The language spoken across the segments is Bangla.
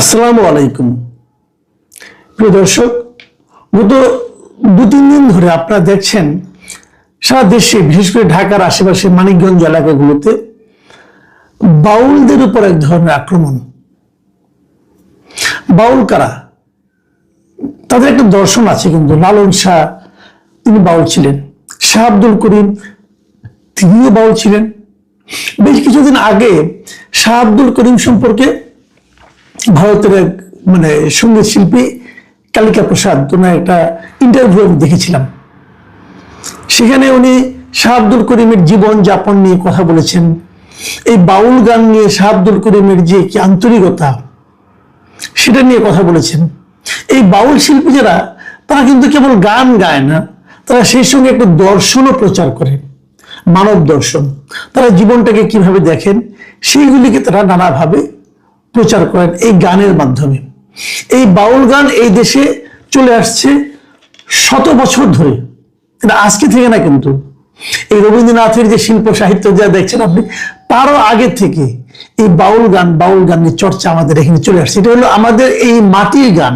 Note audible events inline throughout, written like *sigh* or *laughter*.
আসসালামু আলাইকুম। প্রিয় দর্শক, গত দু তিন দিন ধরে আপনারা দেখছেন সারা দেশে, বিশেষ করে ঢাকার আশেপাশে মানিকগঞ্জ এলাকাগুলোতে বাউলদের উপর এক ধরনের আক্রমণ। বাউল কারা? তাদের একটা দর্শন আছে কিন্তু, লালন শাহ তিনি বাউল ছিলেন, শাহ আব্দুল করিম তিনিও বাউল ছিলেন। বেশ কিছুদিন আগে শাহ আব্দুল করিম সম্পর্কে ভারতের এক মানে সংগীত শিল্পী কালিকা প্রসাদ, ওনার একটা ইন্টারভিউ আমি দেখেছিলাম। সেখানে উনি শাহ আব্দুল করিমের জীবন যাপন নিয়ে কথা বলেছেন। এই বাউল গান নিয়ে শাহ আব্দুল করিমের যে কি আন্তরিকতা, সেটা নিয়ে কথা বলেছেন। এই বাউল শিল্পী যারা তারা কিন্তু কেবল গান গায় না, তারা সেই সঙ্গে একটা দর্শনও প্রচার করে, মানব দর্শন। তারা জীবনটাকে কীভাবে দেখেন, সেইগুলিকে তারা নানাভাবে প্রচার করেন এই গানের মাধ্যমে। এই বাউল গান এই দেশে চলে আসছে শত বছর ধরে। এটা আজকে থেকে না কিন্তু। এই রবীন্দ্রনাথের যে শিল্প সাহিত্য যা দেখছেন আপনি, তারও আগে থেকে এই বাউল গান, বাউল গানের চর্চা আমাদের এখানে চলে আসছে। এটা হলো আমাদের এই মাটির গান।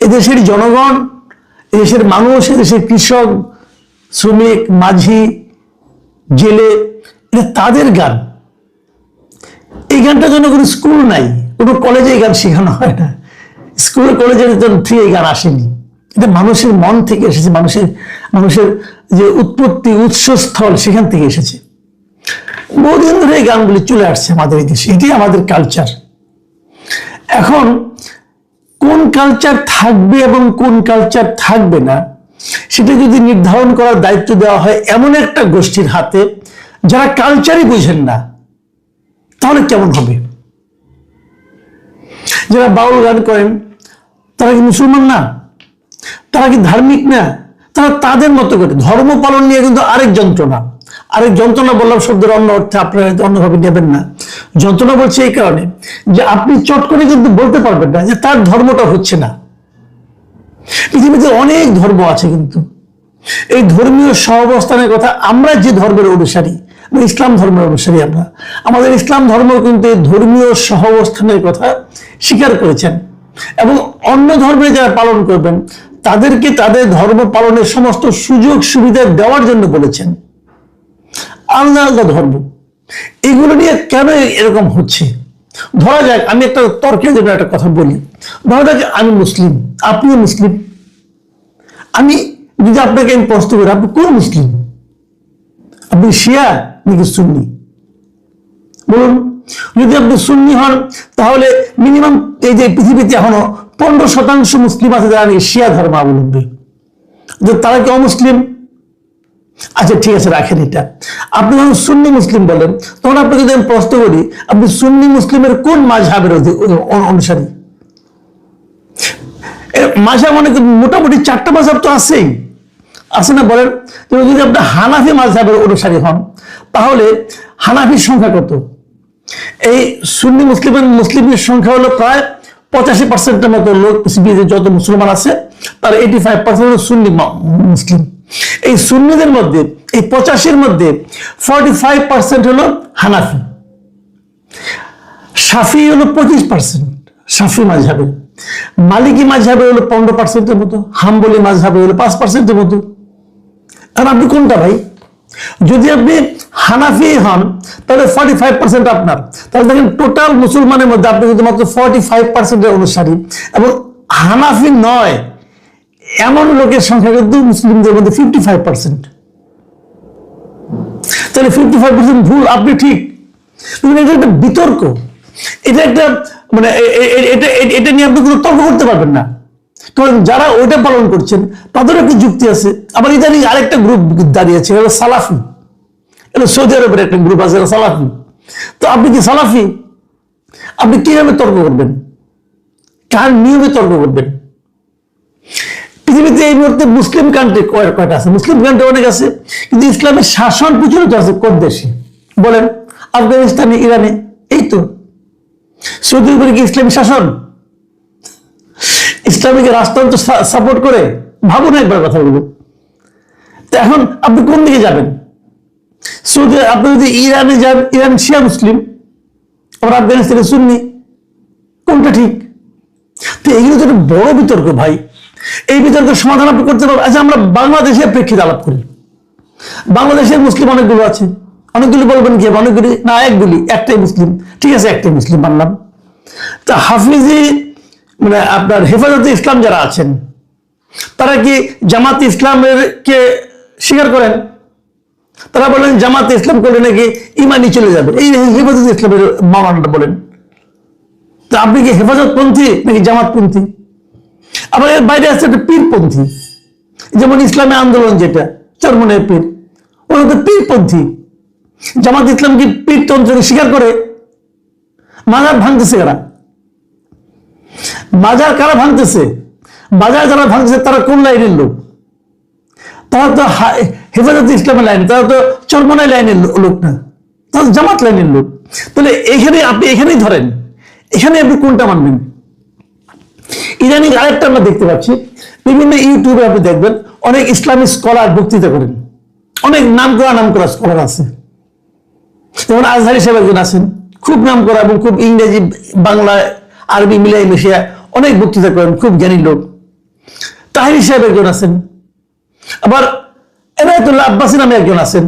এদেশের জনগণ, এদেশের মানুষ, এদেশের কৃষক, শ্রমিক, মাঝি, জেলে, এটা তাদের গান। এই গানটার জন্য কোনো স্কুল নাই, কোনো কলেজে এই গান শেখানো হয় না। স্কুল কলেজের জন্য থেকে এই গান আসেনি। এটা মানুষের মন থেকে এসেছে, মানুষের মানুষের যে উৎপত্তি, উৎসস্থল সেখান থেকে এসেছে। বহুদিন ধরে এই গানগুলি চলে আসছে আমাদের এই দেশে। এটি আমাদের কালচার এখন কোন কালচার থাকবে এবং কোন কালচার থাকবে না, সেটা যদি নির্ধারণ করার দায়িত্ব দেওয়া হয় এমন একটা গোষ্ঠীর হাতে, যারা কালচারই বুঝেন না তাহলে কেমন হবে? যারা বাউল গান করেন, তারা কি মুসলমান না? তারা কি ধার্মিক না? তারা তাদের মতো করে। ধর্ম পালন নিয়ে কিন্তু আরেক যন্ত্রণা। আরেক যন্ত্রণা বললাম শব্দের অন্য অর্থে আপনারা হয়তো অন্যভাবে নেবেন না। যন্ত্রণা বলছে এই কারণে যে আপনি চট করে কিন্তু বলতে পারবেন না যে তার ধর্মটা হচ্ছে না। পৃথিবীতে অনেক ধর্ম আছে কিন্তু। এই ধর্মীয় সহাবস্থানের কথা আমরা যে ধর্মের অনুসারী আমরা ইসলাম ধর্মের অনুসারী আমরা। আমাদের ইসলাম ধর্ম কিন্তু ধর্মীয় সহাবস্থানের কথা স্বীকার করেছেন। এবং অন্য ধর্মে যারা পালন করবেন, তাদেরকে তাদের ধর্ম পালনের সমস্ত সুযোগ সুবিধা দেওয়ার জন্য বলেছেন। আলাদা আলাদা ধর্ম। এগুলো নিয়ে কেন এরকম হচ্ছে? ধরা যাক, আমি একটা তর্কের জন্য একটা কথা বলি। ধরা যাক, আমি মুসলিম। আপনিও মুসলিম। আমি যদি আপনাকে আমি প্রশ্ন করি, আপনি কোন মুসলিম? আপনি শিয়া? নাকি সুন্নি? বলুন, যদি আপনি সুন্নি হন, তাহলে মিনিমাম এই যে পৃথিবীতে এখনও পনেরো শতাংশ মুসলিম আছে যারা শিয়া ধর্মাবলম্বী তারা কি অমুসলিম? আচ্ছা ঠিক আছে, রাখেন এটা। আপনি যখন সুন্নি মুসলিম বলেন, তখন আপনাকে যদি আমি প্রশ্ন করি, আপনি সুন্নি মুসলিমের কোন মাঝহাবের অনুসারী? মাঝহাব মানে কি মোটামুটি চারটা মাঝহাব তো আছেই। আছে না বলেন? তো যদি আপনি হানাফি মাঝহাবের অনুসারী হন, তাহলে হানাফির সংখ্যা কত? এই সুন্নি মুসলিমের মুসলিমের সংখ্যা হলো প্রায় পঁচাশি পার্সেন্টের মতো লোক পৃথিবীতে যত মুসলমান আছে, তার এইটি ফাইভ পার্সেন্ট সুন্নি মুসলিম। এই সুন্নিদের মধ্যে, এই পঁচাশির মধ্যে ফর্টি ফাইভ পার্সেন্ট হলো হানাফি। সাফি হলো পঁচিশ পার্সেন্ট সাফি মাঝহাবে মালিকি মাঝহাবে হলো পনেরো পার্সেন্টের মতো। হাম্বলি মাঝহাবে হলো পাঁচ পার্সেন্টের মতো। আর আপনি কোনটা ভাই? যদি আপনি হানাফি হন, তাহলে ফর্টি ফাইভ পার্সেন্ট আপনার। তাহলে দেখেন টোটাল মুসলমানের মধ্যে আপনি কিন্তু মাত্র ফর্টি ফাইভ পার্সেন্টের অনুসারী, এবং হানাফি নয়, এমন লোকের সংখ্যা কিন্তু মুসলিমদের মধ্যে ফিফটি ফাইভ পার্সেন্ট তাহলে ফিফটি ফাইভ পার্সেন্ট ভুল, আপনি ঠিক। এটা একটা বিতর্ক। এটা একটা মানে এটা এটা নিয়ে আপনি কোনো তর্ক করতে পারবেন না। কারণ যারা ওইটা পালন করছেন তাদের একটা যুক্তি আছে। আবার ইদানিং আরেকটা গ্রুপ দাঁড়িয়েছে এটা সালাফি। এটা সৌদি আরবের একটা গ্রুপ আছে সালাফি। তো আপনি কি সালাফি? আপনি কীভাবে তর্ক করবেন? কার নিয়মে তর্ক করবেন? পৃথিবীতে এই মুহূর্তে মুসলিম কান্ট্রি কয়টা আছে? মুসলিম কান্ট্রি অনেক আছে, কিন্তু ইসলামের শাসন প্রচলিত আছে কোন দেশে? বলেন, আফগানিস্তানে, ইরানে, এই তো। সৌদি আরবে কি ইসলামী শাসন? ইসলামিক রাষ্ট্রতন্ত্র সাপোর্ট করে ভাবুন একবার কথাগুলো। তো এখন আপনি কোন দিকে যাবেন? সৌদি, আপনি যদি ইরানে যান, ইরান শিয়া মুসলিম, আবার আফগানিস্তানে সুন্নি, কোনটা ঠিক? তো এগুলো তো একটা বড় বিতর্ক ভাই। এই বিতর্কের সমাধান আপনি করতে পারবেন। আচ্ছা আমরা বাংলাদেশের প্রেক্ষিতে আলাপ করি। বাংলাদেশের মুসলিম অনেকগুলো আছে। অনেকগুলি বলবেন কি? অনেকগুলি না, একগুলি। একটাই মুসলিম। ঠিক আছে, একটাই মুসলিম, মানলাম। তা হাফিজি মানে আপনার হেফাজতে ইসলাম যারা আছেন, তারা কি জামাত ইসলামের কে স্বীকার করেন? তারা বলেন জামাত ইসলাম করলে নাকি ইমানি চলে যাবে। এই হেফাজত ইসলামের মামানটা বলেন। তা আপনি কি হেফাজতপন্থী নাকি জামাতপন্থী? আবার এর বাইরে আছে একটা পীরপন্থী, যেমন ইসলামী আন্দোলন যেটা চরমনের পীর। ওরা তো পীরপন্থী। জামাত ইসলাম কি পীরতন্ত্রকে স্বীকার করে? মাজার ভাঙতেছে কারা বাজার কারা ভাঙতেছে? বাজার যারা ভাঙতেছে, তারা কোন লাইনের লোক? তারা তো হেফাজত ইসলামের লাইন, তারা তো চরমনাই লাইনের লোক না। তারা জামাত লাইনের লোক। তাহলে এখানে আপনি এখানেই ধরেন, এখানে আপনি কোনটা মানবেন? ইদানিং আরেকটা আমরা দেখতে পাচ্ছি, বিভিন্ন ইউটিউবে আপনি দেখবেন, অনেক ইসলামিক স্কলার বক্তৃতা করেন। অনেক নাম করা নাম করা স্কলার আছে। যেমন আজহারি সাহেব একজন আছেন, খুব নাম করা এবং খুব ইংরেজি বাংলা আরবি মিলাই মিশিয়া অনেক বক্তৃতা করেন, খুব জ্ঞানী লোক। তাহিরি সাহেব একজন আছেন। আবার এনায়তুল্লাহ আব্বাসী নামে একজন আছেন।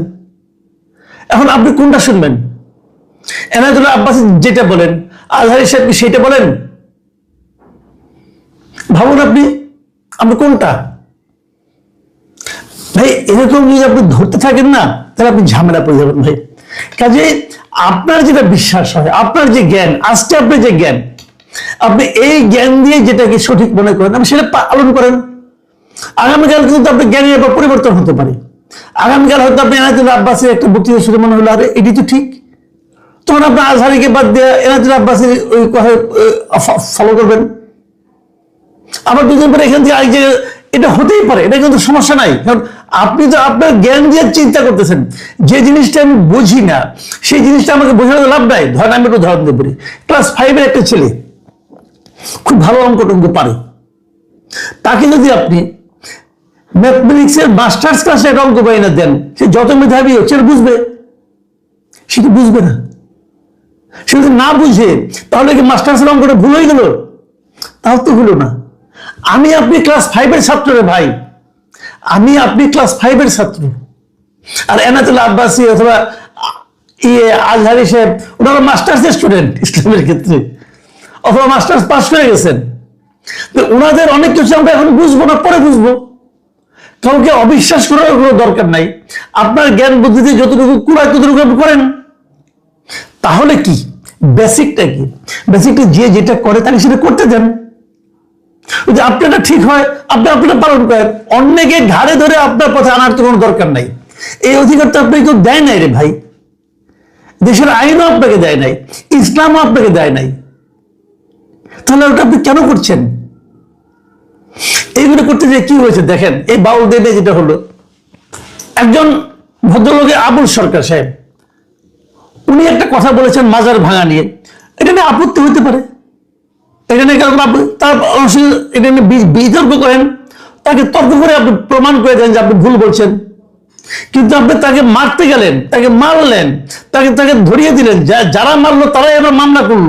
এখন আপনি কোনটা শুনবেন? এনায়তুল্লাহ আব্বাসী যেটা বলেন, আজহারি সাহেব সেটা বলেন? ভাবুন আপনি আপনি কোনটা? ভাই, এরকম যদি আপনি ধরতে থাকেন না, তাহলে আপনি ঝামেলা পড়ে যাবেন ভাই। কাজে আপনার যেটা বিশ্বাস হয়, আপনার যে জ্ঞান, আজকে আপনি যে জ্ঞান আপনি এই জ্ঞান দিয়ে যেটাকে সঠিক মনে করেন, আপনি সেটা পালন করেন। আগামীকাল কিন্তু আপনার জ্ঞানের এবার পরিবর্তন হতে পারে। আগামীকাল হয়তো আপনি এনায়তুল আব্বাসের একটা বক্তৃতা শুনে মনে হলো, আরে, এটি তো ঠিক। তখন আপনি আজহারিকে বাদ দিয়ে এনায়তুল আব্বাসের ওই কথা ফলো করবেন। আবার দুদিন পরে এখান থেকে আরেক জায়গায় এটা হতেই পারে, এটা কিন্তু সমস্যা নাই। কারণ আপনি তো আপনার জ্ঞান দিয়ে চিন্তা করতেছেন। যে জিনিসটা আমি বুঝি না, সেই জিনিসটা আমাকে বোঝানোর লাভ নাই। ধরেন আমি একটু দিয়ে বলি। ক্লাস ফাইভের একটা ছেলে খুব ভালো অঙ্ক টঙ্ক পারে। তাকে যদি আপনি ম্যাথমেটিক্সের মাস্টার্স ক্লাসে একটা অঙ্ক বাইনা দেন, সে যত মেধাবী সেটা বুঝবে। সে তো বুঝবে না। সে যদি না বুঝে, তাহলে কি মাস্টার্সের অঙ্কটা ভুল হয়ে গেল? তাও তো হলো না। আমি আপনি ক্লাস ফাইভের ছাত্র রে ভাই। আমি আপনি ক্লাস ফাইভের ছাত্র। আর এনাতুল্লাহ আব্বাসী অথবা ইয়ে আজহারি সাহেব, ওনারা মাস্টার্সের স্টুডেন্ট ইসলামের ক্ষেত্রে। অথবা মাস্টার্স পাস করে গেছেন। ওনাদের অনেক কিছু আমরা এখন বুঝব না, পরে বুঝব। কাউকে অবিশ্বাস করার কোনো দরকার নাই। আপনার জ্ঞান বুদ্ধিতে যতটুকু কুড়ায় ততটুকু আপনি করেন। তাহলে কি? বেসিকটা কি? বেসিকটা যে যেটা করে তাকে সেটা করতে দেন। যদি আপনারটা ঠিক হয়, আপনি আপনারটা পালন করেন। অন্যকে ঘাড়ে ধরে আপনার পথে আনার তো কোনো দরকার নাই। এই অধিকার তো আপনাকে কেউ দেয় নাই রে ভাই। দেশের আইনও আপনাকে দেয় নাই। ইসলামও আপনাকে দেয় নাই। তাহলে ওটা আপনি কেন করছেন? এইগুলো করতে যে কি হয়েছে দেখেন, এই বাউল দেবে যেটা হলো, একজন ভদ্রলোকের আবুল সরকার সাহেব, উনি একটা কথা বলেছেন মাজার ভাঙা নিয়ে। এটা নিয়ে আপত্তি হতে পারে। এটা নিয়ে কারণ তার এটা নিয়ে বিতর্ক করেন। তাকে তর্ক করে আপনি প্রমাণ করে দেন যে আপনি ভুল বলছেন। কিন্তু আপনি তাকে মারতে গেলেন, তাকে মারলেন, তাকে তাকে ধরিয়ে দিলেন। যারা মারলো তারাই এবার মামলা করল।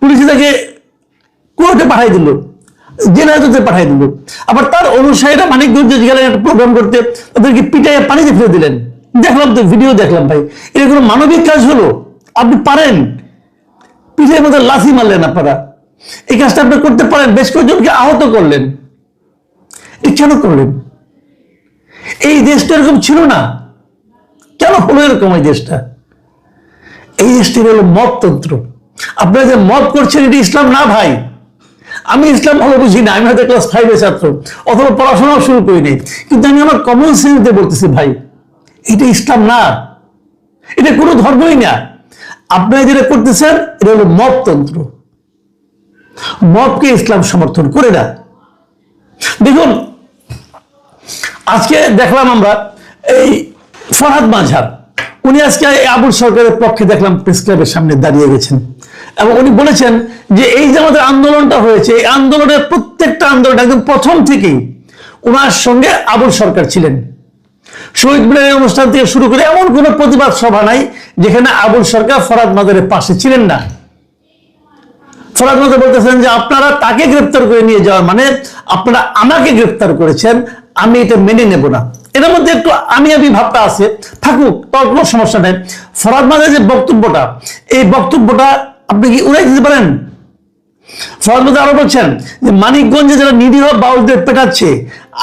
পুলিশে তাকে কোর্টে পাঠাই দিল জেনারেটতে পাঠাই দিল। আবার তার অনুসারীরা মানিকগঞ্জে গেলেন একটা প্রোগ্রাম করতে তাদেরকে পিটাইয়ে পানিতে ফেলে দিলেন। দেখলাম তো ভিডিও দেখলাম ভাই। এটা কোনো মানবিক কাজ হলো? আপনি পারেন। পিঠের মধ্যে লাথি মারলেন আপনারা। এই কাজটা আপনি করতে পারেন। বেশ কয়েকজনকে আহত করলেন। কেন করলেন? এই দেশটা এরকম ছিল না। কেন হলো এরকম এই দেশটা? এই দেশটি হলো মততন্ত্র আপনারা যে মত করছেন, এটি ইসলাম না ভাই। আমি ইসলাম ভালো বুঝি না, আমি হয়তো ক্লাস ফাইভে ছাত্র, অথবা পড়াশোনাও শুরু করিনি কিন্তু আমি আমার কমন সেন্সে বলতেছি, ভাই, এটা ইসলাম না। এটা কোনো ধর্মই না। আপনারা যেটা করতেছেন, এটা হলো মততন্ত্র মতকে ইসলাম সমর্থন করে না। দেখুন, আজকে দেখলাম আমরা এই ফরহাদ মাঝার উনি আজকে আবুল সরকারের পক্ষে দেখলাম প্রেস ক্লাবের সামনে দাঁড়িয়ে গেছেন। এবং উনি বলেছেন যে এই যে আমাদের আন্দোলনটা হয়েছে, এই আন্দোলনের প্রত্যেকটা আন্দোলন একদম প্রথম থেকেই ওনার সঙ্গে আবুল সরকার ছিলেন। শহীদ মিনারের অনুষ্ঠান থেকে শুরু করে এমন কোনো প্রতিবাদ সভা নাই যেখানে আবুল সরকার ফরাদ মাদারের পাশে ছিলেন না। ফরাদ মাদার বলতেছেন যে আপনারা তাকে গ্রেপ্তার করে নিয়ে যাওয়ার মানে আপনারা আমাকে গ্রেপ্তার করেছেন, আমি এটা মেনে নেব না। এটার মধ্যে একটু আমি আমি ভাবটা আছে, থাকুক তার কোনো সমস্যা নেই। ফরাদ মাঝের যে বক্তব্যটা, এই বক্তব্যটা আপনি কি উড়াই দিতে পারেন? মাঝে আরও বলছেন যে মানিকগঞ্জে যারা নিরীহ বাউলদের পেটাচ্ছে,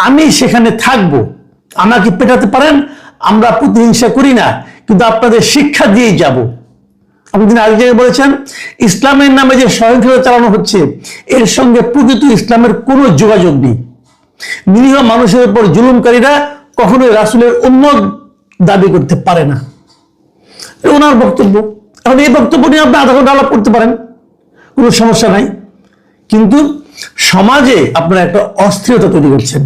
আমি সেখানে থাকব। আমাকে পেটাতে পারেন? আমরা প্রতিহিংসা করি না, কিন্তু আপনাদের শিক্ষা দিয়েই যাব। আপনি আরেক জায়গায় বলেছেন, ইসলামের নামে যে সহিংসতা চালানো হচ্ছে, এর সঙ্গে প্রকৃত ইসলামের কোনো যোগাযোগ নেই। নিরীহ মানুষের উপর জুলুমকারীরা কখনোই রাসুলের উন্মত দাবি করতে পারে না। ওনার বক্তব্য। এখন এই বক্তব্য নিয়ে আপনি আধা ঘণ্টা আলাপ করতে পারেন। কোনো সমস্যা নাই। কিন্তু সমাজে আপনারা একটা অস্থিরতা তৈরি করছেন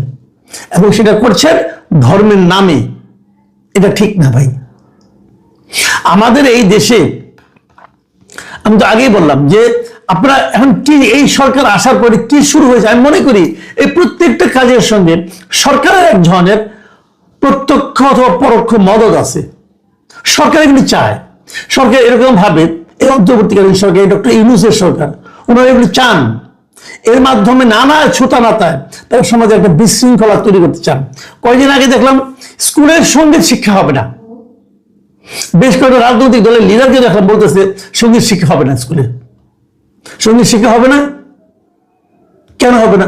এবং সেটা করছেন ধর্মের নামে। এটা ঠিক না ভাই। আমাদের এই দেশে, আমি তো আগেই বললাম যে আপনারা এখন কি এই সরকার আসার পরে কি শুরু হয়েছে? আমি মনে করি এই প্রত্যেকটা কাজের সঙ্গে সরকারের এক ধরনের প্রত্যক্ষ অথবা পরোক্ষ মদত আছে। সরকার এগুলি চায়। সরকার এরকম ভাবে, এই অন্তর্বর্তীকালীন সরকার ডক্টর ইউনুসের সরকার ওনারা এগুলি চান। এর মাধ্যমে নানা নাতায় তারা সমাজে একটা বিশৃঙ্খলা তৈরি করতে চান। কয়েকদিন আগে দেখলাম, স্কুলের সংগীত শিক্ষা হবে না। বেশ কয়েকটা রাজনৈতিক দলের লিডারকে দেখলাম বলতেছে, সংগীত শিক্ষা হবে না স্কুলে। সংগীত শিক্ষা হবে না? কেন হবে না?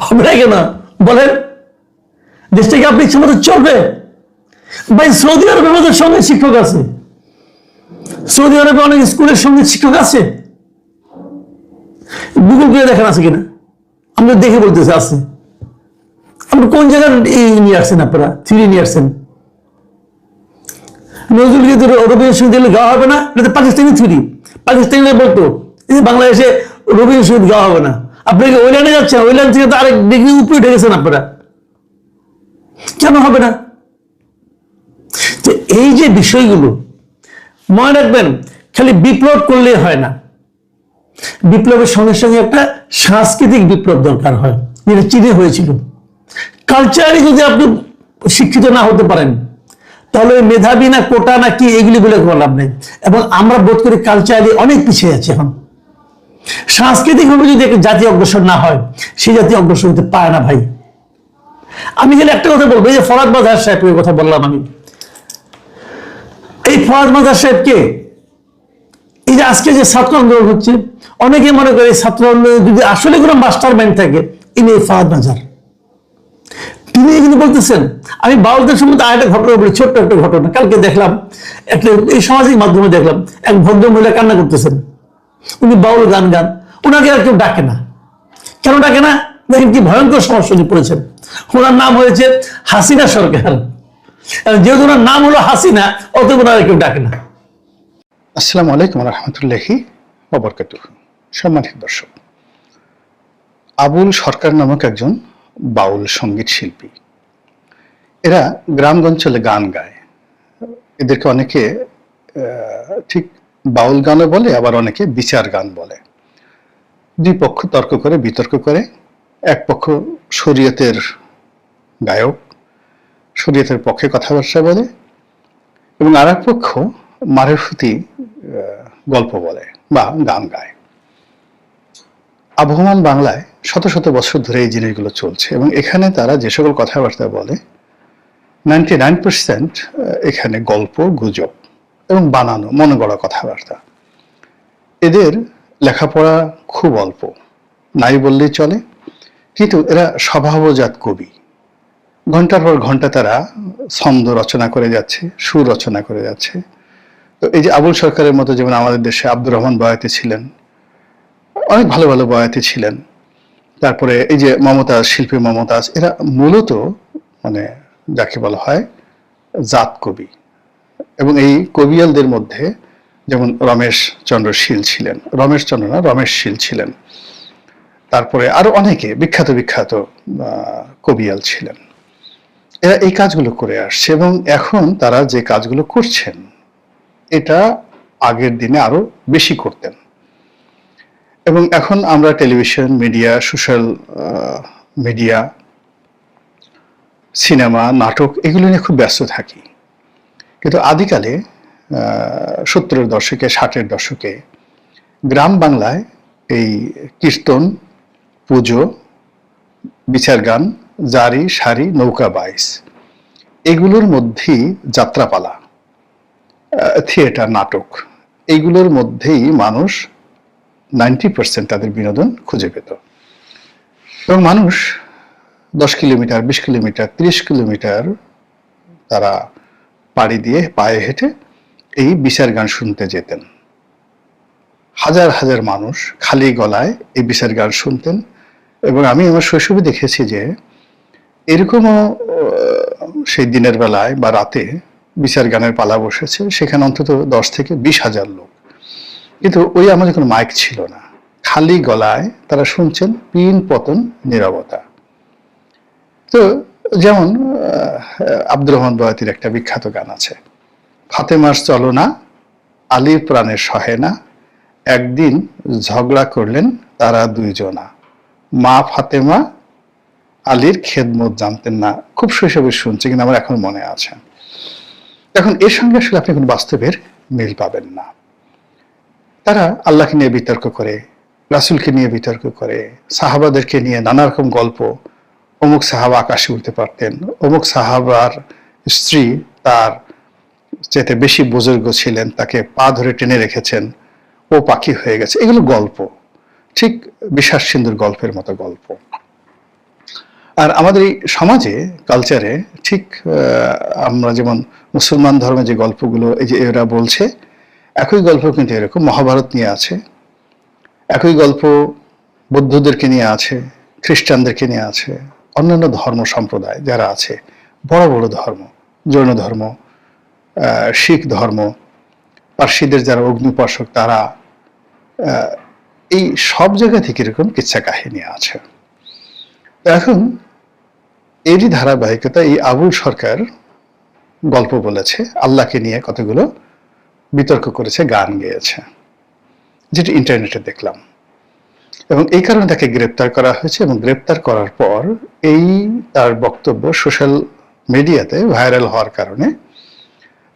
*laughs* হবে না কেন? বলেন। দেশটাকে আপনি ইচ্ছে মতো চলবে। ভাই, সৌদি আরবে আমাদের সংগীত শিক্ষক আছে। সৌদি আরবে অনেক স্কুলের সংগীত শিক্ষক আছে। গুগল করে দেখেন আছে কিনা? আমরা দেখে বলতেছি, আছে। আপনি কোন জায়গায় এই নিয়ে আসছেন আপনারা? থ্রি নিয়ে আসছেন। নজরুল গীত রবীন্দ্র দিলে গাওয়া হবে না? এটা পাকিস্তানি থ্রি। পাকিস্তানিরা বলতো, এই বাংলাদেশে রবীন্দ্র সংগীত গাওয়া হবে না। আপনি কি ওইল্যান্ডে যাচ্ছেন? ওইল্যান্ড থেকে তো আরেক ডিগ্রি উপরে গেছেন আপনারা। কেন হবে না? তো এই যে বিষয়গুলো, মনে রাখবেন, খালি বিপ্লব করলে হয় না। বিপ্লবের সঙ্গে সঙ্গে একটা সাংস্কৃতিক বিপ্লব দরকার হয়, যেটা চীনে হয়েছিল। কালচারালি যদি আপনি শিক্ষিত না হতে পারেন, তাহলে মেধাবী না কোটা না কি, এগুলি বলে কোনো লাভ নেই। এবং আমরা বোধ করি কালচারালি অনেক পিছিয়ে আছি এখন। সাংস্কৃতিকভাবে যদি একটা জাতি অগ্রসর না হয়, সেই জাতি অগ্রসর হতে পারে না ভাই। আমি গেলে একটা কথা বলব যে ফরাদ বাজার সাহেবের কথা বললাম আমি। এই ফরাদ বাজার সাহেবকে এই যে আজকে যে ছাত্র আন্দোলন হচ্ছে, অনেকে মনে করে ছাত্র আন্দোলনে যদি আসলে কোনো মাস্টার মাইন্ড থাকে, ইনি এই ফাহাদ বাজার তিনি কিন্তু বলতেছেন, আমি বাউলদের সম্বন্ধে আরেকটা ঘটনা বলি, ছোট্ট একটা ঘটনা, কালকে দেখলাম, একটা এই সামাজিক মাধ্যমে দেখলাম, এক ভদ্র মহিলা কান্না করতেছেন। উনি বাউল গান গান ওনাকে আর কেউ ডাকে না। কেন ডাকে না? দেখেন কি ভয়ঙ্কর সমস্যা পড়েছেন ওনার নাম হয়েছে হাসিনা সরকার। আর যেহেতু ওনার নাম হলো হাসিনা অত কেউ ডাকে না। আসসালামু আলাইকুম রহমতুল্লাহি সম্মানিত দর্শক, আবুল সরকার নামক একজন বাউল সংগীত শিল্পী। এরা গান গায়। এদেরকে অনেকে ঠিক বাউল গানও বলে, আবার অনেকে বিচার গান বলে। দুই পক্ষ তর্ক করে, বিতর্ক করে, এক পক্ষ শরীয়তের গায়ক শরীয়তের পক্ষে কথাবার্তা বলে এবং আর এক পক্ষ মারেফতি গল্প বলে বা গান গায়। আবহমান বাংলায় শত শত বছর ধরে এই জিনিসগুলো চলছে এবং এখানে তারা যে সকল কথাবার্তা বলে নাইনটি নাইন পার্সেন্ট এখানে গল্প, গুজব এবং বানানো, মনে গড়া কথাবার্তা। এদের লেখাপড়া খুব অল্প, নাই বললেই চলে। কিন্তু এরা স্বভাবজাত কবি। ঘণ্টার পর ঘণ্টা তারা ছন্দ রচনা করে যাচ্ছে, সুর রচনা করে যাচ্ছে। তো এই যে আবুল সরকারের মতো যেমন আমাদের দেশে আব্দুর রহমান বয়াতি ছিলেন, অনেক ভালো ভালো বয়াতি ছিলেন। তারপরে এই যে মমতাজ, শিল্পী মমতাজ, এরা মূলত মানে যাকে বলা হয় জাত কবি। এবং এই কবিয়ালদের মধ্যে যেমন রমেশ চন্দ্র শীল ছিলেন, রমেশ চন্দ্র না, রমেশ শীল ছিলেন। তারপরে আরও অনেকে বিখ্যাত বিখ্যাত কবিয়াল ছিলেন। এরা এই কাজগুলো করে আসছে এবং এখন তারা যে কাজগুলো করছেন, এটা আগের দিনে আরও বেশি করতেন। এবং এখন আমরা television, media, social media, cinema, নাটক এগুলো নিয়ে খুব ব্যস্ত থাকি। কিন্তু আদিকালে সত্তরের দশকে, ষাটের দশকে গ্রাম বাংলায় এই কীর্তন, পুজো, বিচার গান জারি, সারি, নৌকা, বাইস। এগুলোর মধ্যেই যাত্রাপালা থিয়েটার, নাটক এইগুলোর মধ্যেই মানুষ নাইনটি পার্সেন্ট তাদের বিনোদন খুঁজে পেত। এবং মানুষ দশ কিলোমিটার, বিশ কিলোমিটার, ত্রিশ কিলোমিটার তারা পাড়ি দিয়ে পায়ে হেঁটে এই বিচার গান শুনতে যেতেন। হাজার হাজার মানুষ খালি গলায় এই বিচার গান শুনতেন। এবং আমি আমার শৈশবে দেখেছি যে এরকমও সেই দিনের বেলায় বা রাতে বিচার গানের পালা বসেছে, সেখানে অন্তত দশ থেকে বিশ হাজার লোক। কিন্তু ওই আমাদের কোনো মাইক ছিল না। খালি গলায় তারা শুনছেন পিন পতন নীরবতা। তো যেমন আব্দুর রহমান বয়াতির একটা বিখ্যাত গান আছে, ফাতেমার চলনা আলীর প্রাণের সহে না, একদিন ঝগড়া করলেন তারা দুইজনা। মা ফাতেমা আলীর খেদমত জানতেন না, খুব শৈশবে শুনছি কিন্তু আমার এখন মনে আছে। এখন এর সঙ্গে আসলে আপনি কোনো বাস্তবের মিল পাবেন না। তারা আল্লাহকে নিয়ে বিতর্ক করে, রাসুলকে নিয়ে বিতর্ক করে, সাহাবাদেরকে নিয়ে নানা রকম গল্প, অমুক সাহাবা আকাশে উঠতে পারতেন, অমুক সাহাবার স্ত্রী তার যেতে বেশি বুজুর্গ ছিলেন, তাকে পা ধরে টেনে রেখেছেন, ও পাখি হয়ে গেছে। এগুলো গল্প, ঠিক বিশ্বাস সিন্ধুর গল্পের মতো গল্প। আর আমাদের এই সমাজে কালচারে ঠিক আমরা যেমন মুসলমান ধর্মে যে গল্পগুলো, এই যে এরা বলছে, একই গল্প কিন্তু এরকম মহাভারত নিয়ে আছে, একই গল্প বৌদ্ধদেরকে নিয়ে আছে, খ্রিস্টানদেরকে নিয়ে আছে, অন্যান্য ধর্ম সম্প্রদায় যারা আছে, বড় বড় ধর্ম, জৈন ধর্ম শিখ ধর্ম, পার্সিদের যারা অগ্নিপাসক তারা এই সব জায়গা থেকে এরকম কিচ্ছা কাহিনী আছে। এখন এরই ধারাবাহিকতা এই আবুল সরকার গল্প বলেছে, আল্লাহকে নিয়ে কতগুলো বিতর্ক করেছে, গান গেয়েছে, যেটি ইন্টারনেটে দেখলাম। এবং এই কারণে তাকে গ্রেপ্তার করা হয়েছে এবং গ্রেপ্তার করার পর এই তার বক্তব্য সোশ্যাল মিডিয়াতে ভাইরাল হওয়ার কারণে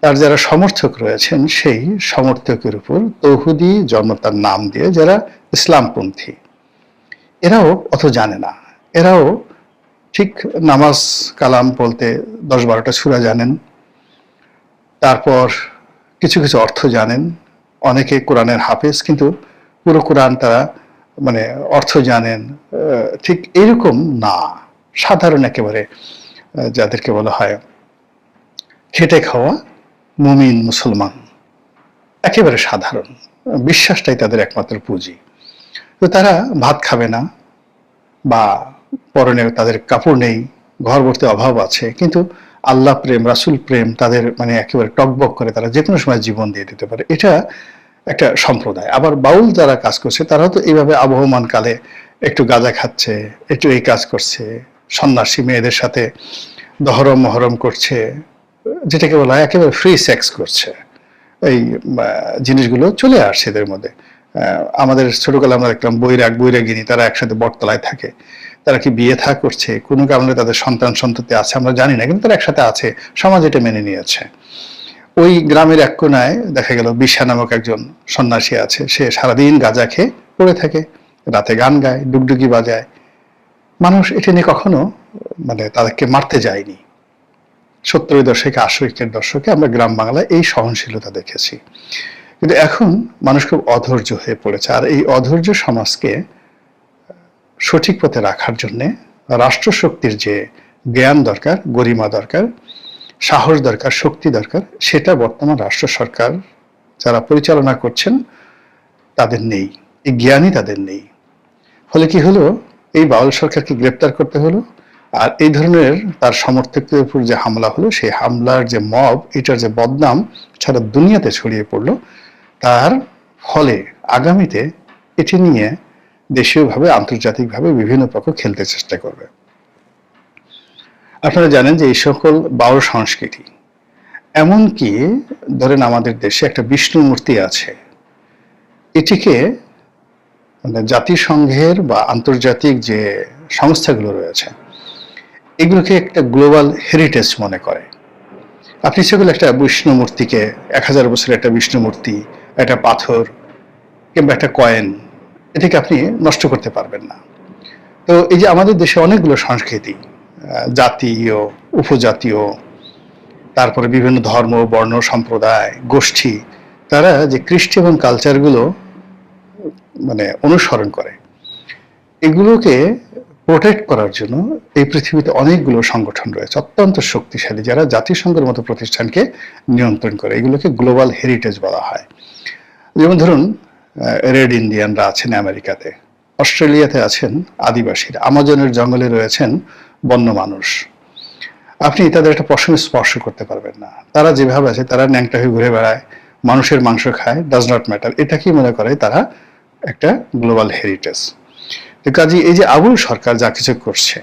তার যারা সমর্থক রয়েছেন, সেই সমর্থকের উপর তৌহুদি জন্ম তার নাম দিয়ে যারা ইসলামপন্থী, এরাও অত জানে না। এরাও ঠিক নামাজ, কালাম বলতে দশ বারোটা সুরা জানেন। তারপর কিছু কিছু অর্থ জানেন। অনেকে কোরআনের হাফেজ, কিন্তু পুরো কোরআন তারা মানে অর্থ জানেন। ঠিক এরকম না। সাধারণ একেবারে যাদেরকে বলা হয় খেটে খাওয়া মুমিন মুসলমান। একেবারে সাধারণ। বিশ্বাসটাই তাদের একমাত্র পুঁজি। তো তারা ভাত খাবে না বা পরনে তাদের কাপড় নেই, ঘর ভর্তি অভাব আছে, কিন্তু আল্লাহ প্রেম, রাসুল প্রেম তাদের মানে একেবারে টকবক করে তারা যে কোনো সময় জীবন দিয়ে দিতে পারে। এটা একটা সম্প্রদায়। আবার বাউল যারা কাজ করছে তারা তো এইভাবে আবহমান কালে একটু গাঁজা খাচ্ছে, একটু এই কাজ করছে, সন্ন্যাসী মেয়েদের সাথে দহরম মহরম করছে, যেটাকে বলা হয় একেবারে ফ্রি সেক্স করছে। এই জিনিসগুলো চলে আসছে এদের মধ্যে। আমাদের ছোটকালে আমরা দেখলাম বৈরাগ, বৈরাগিনী তারা একসাথে বটতলায় থাকে। তারা কি বিয়ে থা করছে? কোনো কারণে তাদের সন্তান সন্ততি আছে? আমরা জানি না, কিন্তু তারা একসাথে আছে। সমাজ এটা মেনে নিয়েছে। ওই গ্রামের এক কোনায় দেখা গেল বিশা নামক একজন সন্ন্যাসী আছে। সে সারাদিন গাঁজা খেয়ে পড়ে থাকে, রাতে গান গায়, ডুগডুগি বাজায়। মানুষ এটা নিয়ে কখনো মানে তাদেরকে মারতে যায়নি। সত্তরের দশকে আশিকের দশকে আমরা গ্রাম বাংলায় এই সহনশীলতা দেখেছি। কিন্তু এখন মানুষ খুব অধৈর্য হয়ে পড়েছে। আর এই অধৈর্য সমাজকে সঠিক পথে রাখার জন্যে রাষ্ট্রশক্তির যে জ্ঞান দরকার, গরিমা দরকার, সাহস দরকার, শক্তি দরকার, সেটা বর্তমান রাষ্ট্র সরকার যারা পরিচালনা করছেন তাদের নেই, এই জ্ঞানই তাদের নেই। ফলে কি হলো? এই বাউল সরকারকে গ্রেপ্তার করতে হলো আর এই ধরনের তার সমর্থকদের উপর যে হামলা হলো, সেই হামলার যে মব, এটার যে বদনাম সারা দুনিয়াতে ছড়িয়ে পড়ল। তার ফলে আগামীতে এটি নিয়ে দেশীয়ভাবে, আন্তর্জাতিকভাবে বিভিন্ন পক্ষ খেলতে চেষ্টা করবে। আপনারা জানেন যে এই সকল বাউল সংস্কৃতি, এমনকি ধরেন আমাদের দেশে একটা বিষ্ণু মূর্তি আছে। এটিকে মানে জাতিসংঘের বা আন্তর্জাতিক যে সংস্থাগুলো রয়েছে, এগুলোকে একটা গ্লোবাল হেরিটেজ মনে করে। আপনি সেগুলো একটা বিষ্ণু মূর্তিকে, এক হাজার বছরের একটা বিষ্ণু মূর্তি, একটা পাথর কিংবা একটা কয়েন এটাকে আপনি নষ্ট করতে পারবেন না। তো এই যে আমাদের দেশে অনেকগুলো সংস্কৃতি জাতীয়, উপজাতীয়, তারপরে বিভিন্ন ধর্ম, বর্ণ, সম্প্রদায়, গোষ্ঠী, তারা যে কৃষ্টি এবং কালচারগুলো মানে অনুসরণ করে, এগুলোকে প্রোটেক্ট করার জন্য এই পৃথিবীতে অনেকগুলো সংগঠন রয়েছে, অত্যন্ত শক্তিশালী, যারা জাতিসংঘের মতো প্রতিষ্ঠানকে নিয়ন্ত্রণ করে, এগুলোকে গ্লোবাল হেরিটেজ বলা হয়। যেমন ধরুন রেড ইন্ডিয়ানরা আছেন আমেরিকাতে। অস্ট্রেলিয়াতে আছেন আদিবাসীরা। আমাজনের জঙ্গলে রয়েছেন বন্য মানুষ। আপনি তাদের একটা পশম স্পর্শ করতে পারবেন না। তারা যেভাবে আছে, তারা ন্যাংটা হয়ে ঘুরে বেড়ায়, মানুষের মাংস খায় ডাজ নট ম্যাটার এটাকেই মনে করে? তারা একটা গ্লোবাল হেরিটেজ তো কাজে, এই যে আবুল সরকার যা কিছু করছে,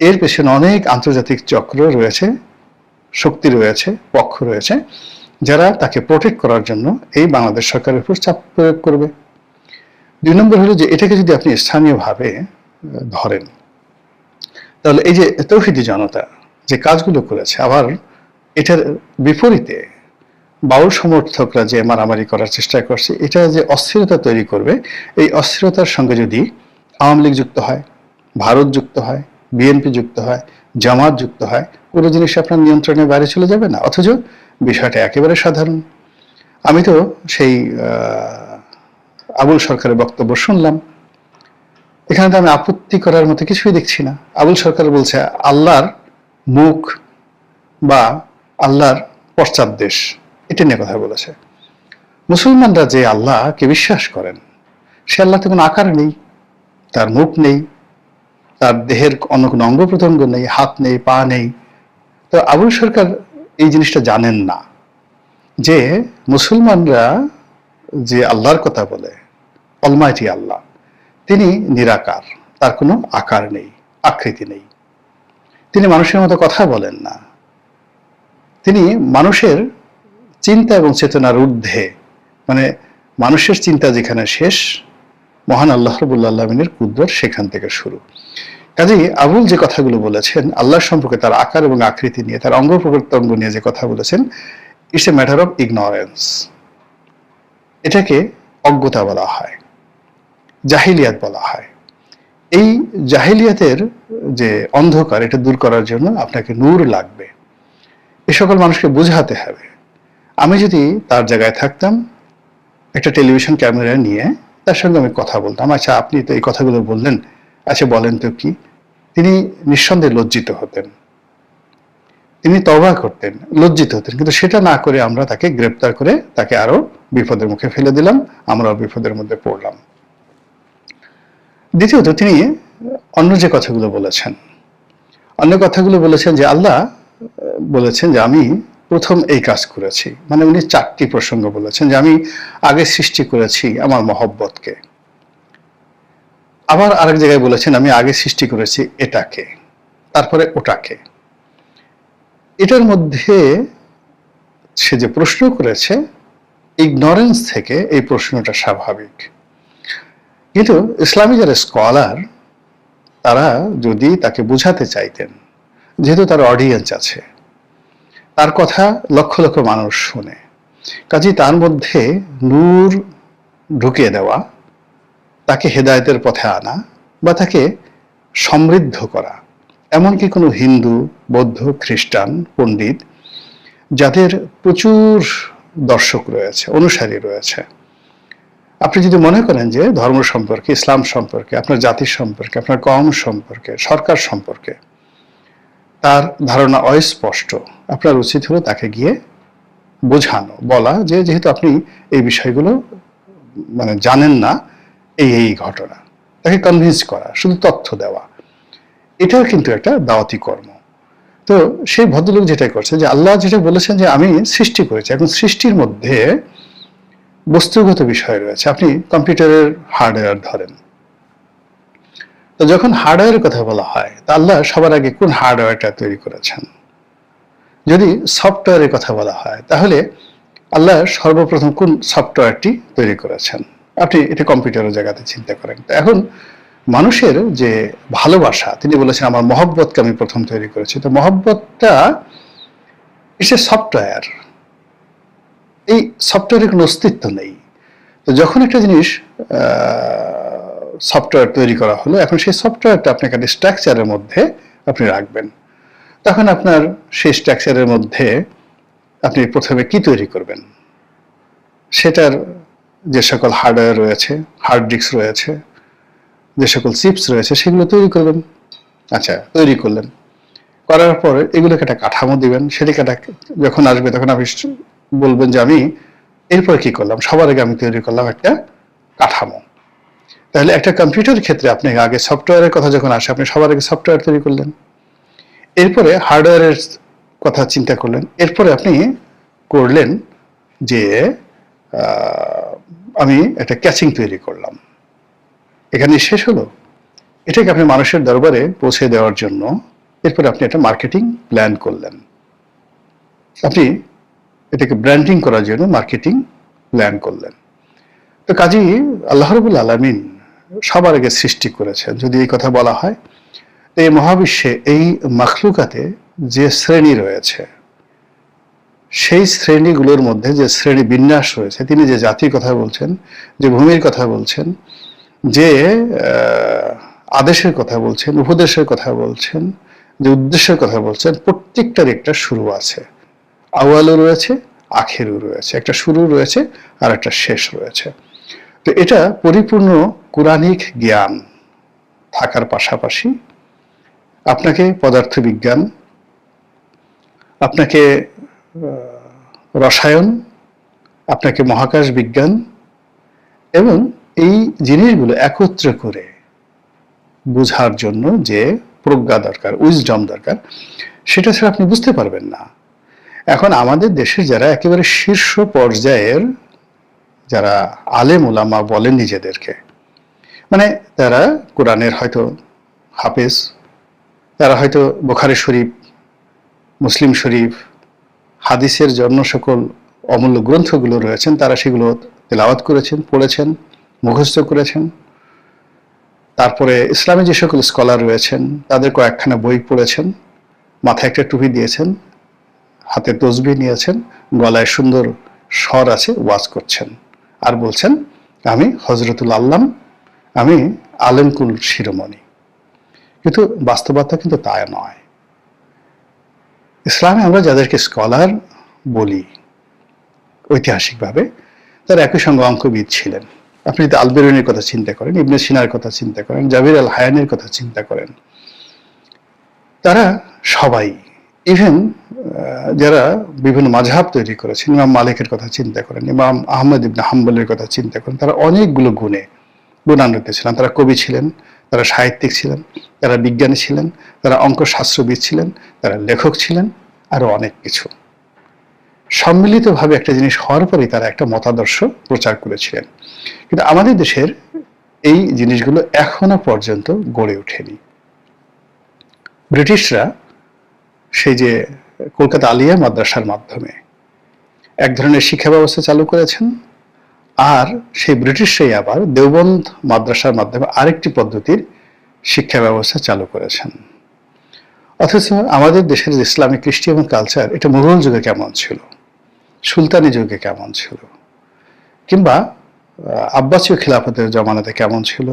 এর পেছনে অনেক আন্তর্জাতিক চক্র রয়েছে, শক্তি রয়েছে, পক্ষ রয়েছে। যারা তাকে প্রোটেক্ট করার জন্য এই বাংলাদেশ সরকারের উপর চাপ প্রয়োগ করবে। দুই নম্বর হলো যে, এটাকে যদি আপনি স্থানীয়ভাবে ধরেন, তাহলে এই যে তৌহিদি জনতা যে কাজগুলো করেছে, আবার এটার বিপরীতে বাউল সমর্থকরা যে মারামারি করার চেষ্টা করছে, এটা যে অস্থিরতা তৈরি করবে, এই অস্থিরতার সঙ্গে যদি আওয়ামী লীগ যুক্ত হয়, ভারত যুক্ত হয়, বিএনপি যুক্ত হয়, জামাত যুক্ত হয় পুরো জিনিস আপনার নিয়ন্ত্রণের বাইরে চলে যাবে না? অথচ বিষয়টা একেবারে সাধারণ। আমি তো সেই আবুল সরকারের বক্তব্য শুনলাম। এখানে তো আমি আপত্তি করার মতো কিছুই দেখছি না। আবুল সরকার বলছে, আল্লাহর মুখ বা আল্লাহর পশ্চাৎ দেশ, এটা নিয়ে কথা বলেছে। মুসলমানরা যে আল্লাহকে বিশ্বাস করেন, সে আল্লাহতে কোনো আকার নেই, তার মুখ নেই, তার দেহের অন্য কোনো অঙ্গ প্রত্যঙ্গ নেই, হাত নেই, পা নেই। তো আবুল সরকার এই জিনিসটা জানেন না। যে মুসলমানরা যে আল্লাহর কথা বলে অলমাইটি আল্লাহ, তিনি নিরাকার, তার কোনো আকার নেই, আকৃতি নেই। তিনি মানুষের মতো কথা বলেন না। তিনি মানুষের চিন্তা এবং চেতনার ঊর্ধ্বে মানে মানুষের চিন্তা যেখানে শেষ, মহান আল্লাহ রবুল্লা আলমিনের কুদরত সেখান থেকে শুরু। কাজেই আবুল যে কথাগুলো বলেছেন আল্লাহ সম্পর্কে তার আকার এবং আকৃতি নিয়ে, তার অঙ্গ প্রত্যঙ্গ নিয়ে যে কথা বলেছেন it's a matter of ignorance এটাকে অজ্ঞতা বলা হয়, জাহিলিয়াত বলা হয়। এই জাহিলিয়াতের যে অন্ধকার, এটা দূর করার জন্য আপনাকে নূর লাগবে। এ সকল মানুষকে বোঝাতে হবে। আমি যদি তার জায়গায় থাকতাম, একটা টেলিভিশন ক্যামেরা নিয়ে তার সঙ্গে আমি কথা বলতাম। আচ্ছা আপনি তো এই কথাগুলো বললেন আচ্ছা বলেন তো কি? তিনি নিঃসন্দেহে লজ্জিত হতেন। তিনি তবা করতেন, লজ্জিত হতেন। কিন্তু সেটা না করে আমরা তাকে গ্রেপ্তার করে তাকে আরও বিপদের মুখে ফেলে দিলাম, আমরাও বিপদের মধ্যে পড়লাম। দ্বিতীয়ত, তিনি অন্য যে কথাগুলো বলেছেন, অন্য কথাগুলো বলেছেন যে আল্লাহ বলেছেন যে আমি প্রথম এই কাজ করেছি। মানে উনি চারটি প্রসঙ্গ বলেছেন যে আমি আগে সৃষ্টি করেছি আমার মহব্বতকে। আবার আরেক জায়গায় বলেছেন, আমি আগে সৃষ্টি করেছি এটাকে, তারপরে ওটাকে। এটার মধ্যে সে যে প্রশ্ন করেছে, ইগনোরেন্স থেকে এই প্রশ্নটা স্বাভাবিক। কিন্তু ইসলামী যারা স্কলার, তারা যদি তাকে বুঝাতে চাইতেন, যেহেতু তার অডিয়েন্স আছে, তার কথা লক্ষ লক্ষ মানুষ শুনে কাজে তার মধ্যে নূর ঢুকিয়ে দেওয়া তাকে হেদায়েতের পথে আনা বা তাকে সমৃদ্ধ করা। এমনকি কোনো হিন্দু, বৌদ্ধ, খ্রিস্টান, পণ্ডিত যাদের প্রচুর দর্শক রয়েছে, অনুসারী রয়েছে। আপনি যদি মনে করেন যে ধর্ম সম্পর্কে, ইসলাম সম্পর্কে, আপনার জাতি সম্পর্কে, আপনার কম সম্পর্কে, সরকার সম্পর্কে তার ধারণা অস্পষ্ট, আপনার উচিত হলো তাকে গিয়ে বোঝানো, বলা যে যেহেতু আপনি এই বিষয়গুলো মানে জানেন না এই এই ঘটনা। তাকে কনভিন্স করা, শুধু তথ্য দেওয়া। এটাও কিন্তু একটা দাওয়াতি কর্ম। তো সেই ভদ্রলোক যেটা করছে যে আল্লাহ যেটা বলেছেন যে আমি সৃষ্টি করেছি, এখন সৃষ্টির মধ্যে বস্তুগত বিষয় রয়েছে। আপনি কম্পিউটারের হার্ডওয়্যার ধরেন। তো যখন হার্ডওয়্যারের কথা বলা হয়, তা আল্লাহ সবার আগে কোন হার্ডওয়্যারটা তৈরি করেছেন? যদি সফটওয়্যারের কথা বলা হয়, তাহলে আল্লাহ সর্বপ্রথম কোন সফটওয়্যারটি তৈরি করেছেন? আপনি এটা কম্পিউটারের জায়গাতে চিন্তা করেন। তো এখন মানুষের যে ভালোবাসা, তিনি বলেছেন, আমার মহব্বতকে আমি প্রথম তৈরি করেছি। তো মহব্বতটা ইটস এ সফটওয়্যার এই সফটওয়্যারের কোনো অস্তিত্ব নেই। তো যখন একটা জিনিস সফটওয়্যার তৈরি করা হলো, এখন সেই সফটওয়্যারটা আপনাকে একটা স্ট্রাকচারের মধ্যে আপনি রাখবেন। তখন আপনার সেই স্ট্রাকচারের মধ্যে আপনি প্রথমে কি তৈরি করবেন? সেটার যে সকল হার্ডওয়্যার রয়েছে হার্ড ডিস্ক রয়েছে, যে সকল চিপস রয়েছে, সেগুলো তৈরি করবেন। আচ্ছা তৈরি করলেন। করার পরে এগুলোকে একটা কাঠামো দিবেন। সেটাকে একটা যখন আসবে, তখন আপনি বলবেন যে, আমি এরপরে কি করলাম? সবার আগে আমি তৈরি করলাম একটা কাঠামো। তাহলে একটা কম্পিউটার ক্ষেত্রে আপনি আগে সফটওয়্যারের কথা যখন আসে, আপনি সবার আগে সফটওয়্যার তৈরি করলেন। এরপরে হার্ডওয়্যারের কথা চিন্তা করলেন। এরপরে আপনি করলেন যে আমি একটা ক্যাচিং তৈরি করলাম। এখানে শেষ হলো। এটাকে আপনি মানুষের দরবারে পৌঁছে দেওয়ার জন্য এরপরে আপনি একটা মার্কেটিং প্ল্যান করলেন। আপনি এটাকে ব্র্যান্ডিং করার জন্য মার্কেটিং প্ল্যান করলেন। তো কাজী আল্লাহ রবুল আলমিন সবার আগে সৃষ্টি করেছেন, যদি এই কথা বলা হয়। এই মহাবিশ্বে এই মাখলুকাতে যে শ্রেণি রয়েছে সেই শ্রেণীগুলোর মধ্যে যে শ্রেণি বিন্যাস রয়েছে, তিনি যে জাতির কথা বলছেন, যে ভূমির কথা বলছেন, যে আদেশের কথা বলছেন, উপদেশের কথা বলছেন, যে উদ্দেশ্যের কথা বলছেন, প্রত্যেকটার একটা শুরু আছে। আওয়ালও রয়েছে, আখেরও রয়েছে। একটা শুরু রয়েছে আর একটা শেষ রয়েছে। তো এটা পরিপূর্ণ কোরআনিক জ্ঞান থাকার পাশাপাশি আপনাকে পদার্থবিজ্ঞান, আপনাকে রসায়ন, আপনাকে মহাকাশ বিজ্ঞান এবং এই জিনিসগুলো একত্র করে বোঝার জন্য যে প্রজ্ঞা দরকার উইজডম দরকার, সেটা ছাড়া আপনি বুঝতে পারবেন না। এখন আমাদের দেশের যারা একেবারে শীর্ষ পর্যায়ের যারা আলেম ওলামা বলেন নিজেদেরকে মানে তারা কোরআনের হয়তো হাফেজ, তারা হয়তো বোখারি শরীফ, মুসলিম শরীফ হাদিসের জন্য সকল অমূল্য গ্রন্থগুলো রয়েছেন, তারা সেগুলো তেলাওয়াত করেছেন, পড়েছেন, মুখস্থ করেছেন। তারপরে ইসলামী যে সকল স্কলার রয়েছেন, তাদের কয়েকখানা বই পড়েছেন, মাথায় একটা টুপি দিয়েছেন, হাতে তসবি নিয়েছেন, গলায় সুন্দর স্বর আছে, ওয়াজ করছেন। আর বলছেন, আমি হজরতুল আল্লাম, আমি আলেমকুল শিরোমণি। কিন্তু বাস্তবতা কিন্তু তা নয়। ইসলামে আমরা যাদেরকে স্কলার বলি ঐতিহাসিকভাবে, তারা একই সঙ্গে অঙ্কবিদ ছিলেন। আপনি যদি আলবেরুনের কথা চিন্তা করেন, ইবনে সিনার কথা চিন্তা করেন, জাবির আল হায়ানের কথা চিন্তা করেন। তারা সবাই ইভেন যারা বিভিন্ন মাঝহাব তৈরি করেছেন, ইমাম মালিকের কথা চিন্তা করেন, ইমাম আহমদ ইবনে হাম্বলের কথা চিন্তা করেন, তারা অনেকগুলো গুণে গুণান্বিত ছিলেন। তারা কবি ছিলেন, তারা সাহিত্যিক ছিলেন। তারা বিজ্ঞানী ছিলেন তারা অঙ্কশাস্ত্রবিদ ছিলেন তারা লেখক ছিলেন, আরও অনেক কিছু। সম্মিলিতভাবে একটা জিনিস হওয়ার পরেই তারা একটা মতাদর্শ প্রচার করেছিলেন। কিন্তু আমাদের দেশের এই জিনিসগুলো এখনও পর্যন্ত গড়ে ওঠেনি। ব্রিটিশরা সেই যে কলকাতা আলিয়া মাদ্রাসার মাধ্যমে এক ধরনের শিক্ষা ব্যবস্থা চালু করেছেন, আর সেই ব্রিটিশরাই আবার দেওবন্দ মাদ্রাসার মাধ্যমে আরেকটি পদ্ধতির শিক্ষা ব্যবস্থা চালু করেছেন। অথচ আমাদের দেশের ইসলামিক কৃষ্টি এবং কালচার এটা মুঘল যুগে কেমন ছিল? সুলতানি যুগে কেমন ছিল? কিংবা আব্বাসীয় খিলাফতের জমানাতে কেমন ছিল?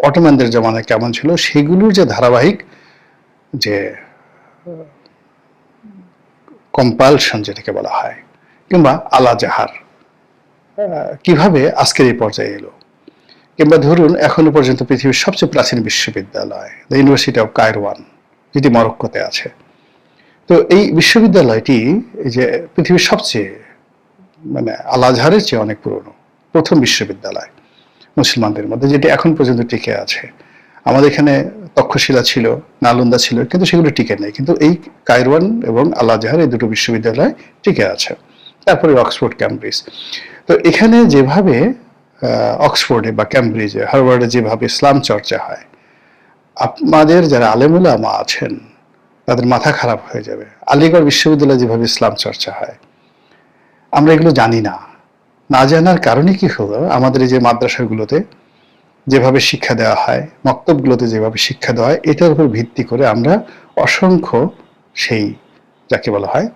অটোম্যানদের জমানায় কেমন ছিল? সেগুলোর যে ধারাবাহিক যে কম্পালশন যেটাকে বলা হয়, কিংবা আলা জাহার কীভাবে আজকের এই পর্যায়ে এলো? কিংবা ধরুন এখনও পর্যন্ত পৃথিবীর সবচেয়ে প্রাচীন বিশ্ববিদ্যালয় দ্য ইউনিভার্সিটি অফ কায়রওয়ান যেটি মরক্কোতে আছে। তো এই বিশ্ববিদ্যালয়টি এই যে পৃথিবীর সবচেয়ে মানে আল আজহারের চেয়ে অনেক পুরনো, প্রথম বিশ্ববিদ্যালয় মুসলমানদের মধ্যে, যেটি এখন পর্যন্ত টিকে আছে। আমাদের এখানে তক্ষশিলা ছিল, নালন্দা ছিল, কিন্তু সেগুলো টিকে নেই। কিন্তু এই কায়রওয়ান এবং আল আজহার এই দুটো বিশ্ববিদ্যালয় টিকে আছে। তারপরে অক্সফোর্ড ক্যামব্রিজ তো এখানে যেভাবে অক্সফোর্ডে বা ক্যামব্রিজে হার্ভার্ডে যেভাবে ইসলাম চর্চা হয়, আপনাদের যারা আলেমুলামা আছেন, তাদের মাথা খারাপ হয়ে যাবে। আলিগড় বিশ্ববিদ্যালয়ে যেভাবে ইসলাম চর্চা হয়, আমরা এগুলো জানি না। না জানার কারণে কি হলো? আমাদের এই যে মাদ্রাসাগুলোতে যেভাবে শিক্ষা দেওয়া হয়, মক্তবগুলোতে যেভাবে শিক্ষা দেওয়া হয়, এটার উপর ভিত্তি করে আমরা অসংখ্য সেই, যাকে বলা হয়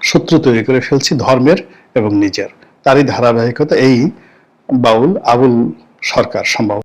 শত্রু তৈরি করে ফেলছি ধর্মের এবং নিজের। তারই ধারাবাহিকতা এই বাউল আবুল সরকার সম্ভব।